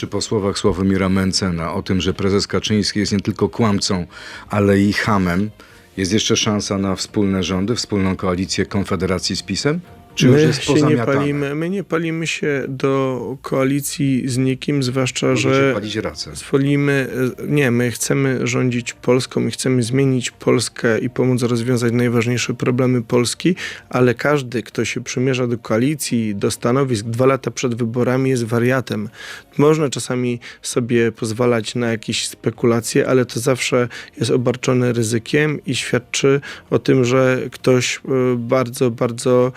Czy po słowach Sławomira Mencena o tym, że prezes Kaczyński jest nie tylko kłamcą, ale i hamem, jest jeszcze szansa na wspólne rządy, wspólną koalicję Konfederacji z PiSem? Czy już my jest się nie palimy, my nie palimy się do koalicji z nikim, zwłaszcza, Możecie że palić racę. wolimy, nie, my chcemy rządzić Polską i chcemy zmienić Polskę i pomóc rozwiązać najważniejsze problemy Polski, ale każdy, kto się przymierza do koalicji, do stanowisk dwa lata przed wyborami jest wariatem. Można czasami sobie pozwalać na jakieś spekulacje, ale to zawsze jest obarczone ryzykiem i świadczy o tym, że ktoś y, bardzo, bardzo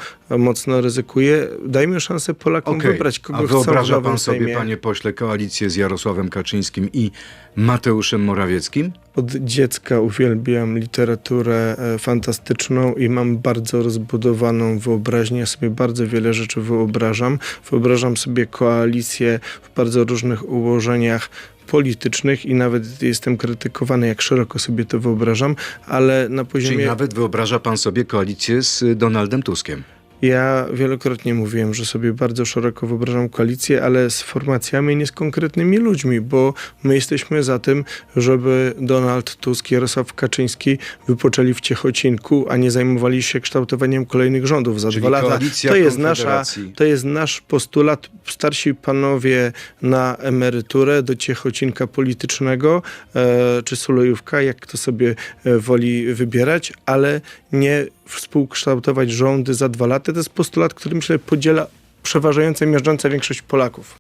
mocno ryzykuje. Dajmy szansę Polakom Okej, wybrać, kogo A chcą w wyobraża pan sobie, Sejmie. panie pośle, koalicję z Jarosławem Kaczyńskim i Mateuszem Morawieckim? Od dziecka uwielbiam literaturę e, fantastyczną i mam bardzo rozbudowaną wyobraźnię. Ja sobie bardzo wiele rzeczy wyobrażam. Wyobrażam sobie koalicję w bardzo różnych ułożeniach politycznych i nawet jestem krytykowany, jak szeroko sobie to wyobrażam, ale na Czyli poziomie... nawet wyobraża pan sobie koalicję z Donaldem Tuskiem? Ja wielokrotnie mówiłem, że sobie bardzo szeroko wyobrażam koalicję, ale z formacjami, nie z konkretnymi ludźmi, bo my jesteśmy za tym, żeby Donald Tusk i Jarosław Kaczyński wypoczęli w Ciechocinku, a nie zajmowali się kształtowaniem kolejnych rządów za Czyli dwa lata. To jest, nasza, to jest nasz postulat. Starsi panowie na emeryturę do Ciechocinka politycznego, e, czy Sulejówka, jak kto sobie e, woli wybierać, ale nie współkształtować rządy za dwa lata. To jest postulat, który myślę podziela przeważająca, miażdżąca większość Polaków.